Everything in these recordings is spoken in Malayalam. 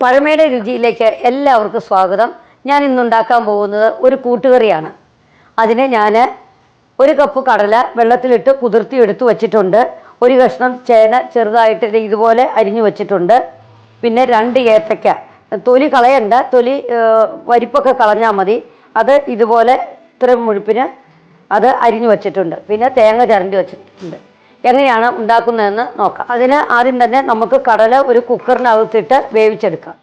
പഴമയുടെ രുചിയിലേക്ക് എല്ലാവർക്കും സ്വാഗതം. ഞാൻ ഇന്നുണ്ടാക്കാൻ പോകുന്നത് ഒരു കൂട്ടുകറിയാണ്. അതിന് ഞാൻ ഒരു കപ്പ് കടല വെള്ളത്തിലിട്ട് കുതിർത്തി എടുത്ത് വച്ചിട്ടുണ്ട്. ഒരു കഷ്ണം ചേന ചെറുതായിട്ട് ഇതുപോലെ അരിഞ്ഞു വച്ചിട്ടുണ്ട്. പിന്നെ രണ്ട് ഏത്തയ്ക്ക തൊലി കളയണ്ട. തൊലി വരിപ്പൊക്കെ കളഞ്ഞാൽ മതി. അത് ഇതുപോലെ ഇത്രയും മുഴുപ്പിന് അത് അരിഞ്ഞു വച്ചിട്ടുണ്ട്. പിന്നെ തേങ്ങ ചരണ്ടി വച്ചിട്ടുണ്ട്. എങ്ങനെയാണ് ഉണ്ടാക്കുന്നതെന്ന് നോക്കാം. അതിന് ആദ്യം തന്നെ നമുക്ക് കടല ഒരു കുക്കറിനകത്തിട്ട് വേവിച്ചെടുക്കാം.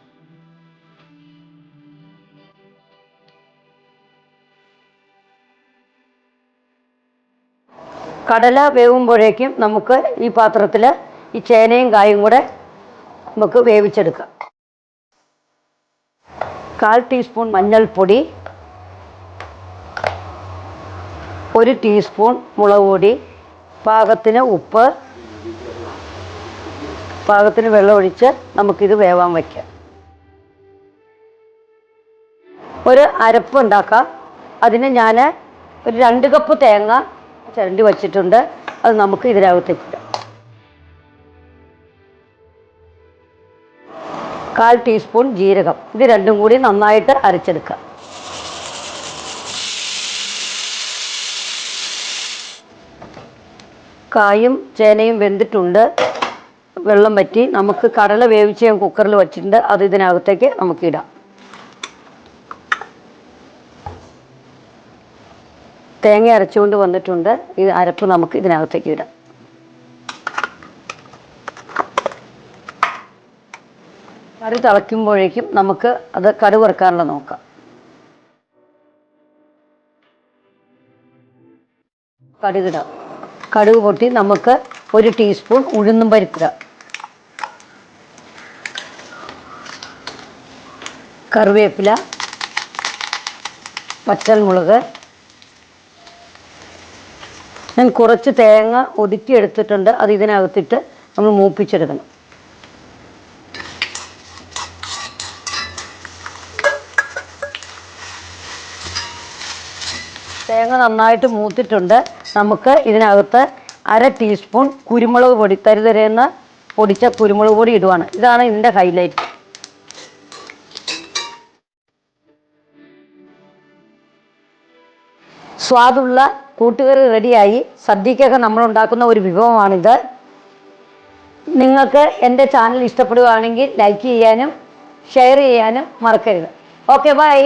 കടല വേവുമ്പോഴേക്കും നമുക്ക് ഈ പാത്രത്തിൽ ഈ ചേനയും കായും കൂടെ നമുക്ക് വേവിച്ചെടുക്കാം. കാൽ ടീസ്പൂൺ മഞ്ഞൾപ്പൊടി ഒരു ടീസ്പൂൺ മുളക് പൊടി പാകത്തിന് ഉപ്പ് പാകത്തിന് വെള്ളമൊഴിച്ച് നമുക്കിത് വേവാൻ വയ്ക്കാം ഒരു അരപ്പ് ഉണ്ടാക്കാം. അതിന് ഞാൻ ഒരു രണ്ട് കപ്പ് തേങ്ങ ചിരണ്ടി വച്ചിട്ടുണ്ട്. അത് നമുക്ക് ഇതിനകത്തേക്ക് ഇടാം. കാൽ ടീസ്പൂൺ ജീരകം. ഇത് രണ്ടും കൂടി നന്നായിട്ട് അരച്ചെടുക്കാം. കായും ചേനയും വെന്തിട്ടുണ്ട്. വെള്ളം പറ്റി നമുക്ക് കടല വേവിച്ച് ഞാൻ കുക്കറിൽ വച്ചിട്ടുണ്ട്. അത് ഇതിനകത്തേക്ക് നമുക്ക് ഇടാം. തേങ്ങ അരച്ചുകൊണ്ട് വന്നിട്ടുണ്ട്. ഈ അരപ്പ് നമുക്ക് ഇതിനകത്തേക്ക് ഇടാം. കറി തിളയ്ക്കുമ്പോഴേക്കും നമുക്ക് അത് കറി വറുക്കാനുള്ള നോക്കാം. കടുകിടാം കടുക് പൊട്ടി നമുക്ക് ഒരു ടീസ്പൂൺ ഉഴുന്നും പരിപ്പ് കറിവേപ്പില പച്ചമുളക്. ഞാൻ കുറച്ച് തേങ്ങ ഒതുക്കി എടുത്തിട്ടുണ്ട് അത് ഇതിനകത്തിട്ട് നമ്മൾ മൂപ്പിച്ചെടുക്കണം. തേങ്ങ നന്നായിട്ട് മൂത്തിട്ടുണ്ട്. നമുക്ക് ഇതിനകത്ത് അര ടീസ്പൂൺ കുരുമുളക് പൊടി തരുതരേന്ന് പൊടിച്ച കുരുമുളക് പൊടി ഇടുവാണ്. ഇതാണ് ഇതിന്റെ ഹൈലൈറ്റ് സ്വാദുള്ള കൂട്ടുകറി റെഡിയായി സദ്യക്കൊക്കെ നമ്മൾ ഉണ്ടാക്കുന്ന ഒരു വിഭവമാണിത്. നിങ്ങൾക്ക് എന്റെ ചാനൽ ഇഷ്ടപ്പെടുകയാണെങ്കിൽ ലൈക്ക് ചെയ്യാനും ഷെയർ ചെയ്യാനും മറക്കരുത്. Okay bye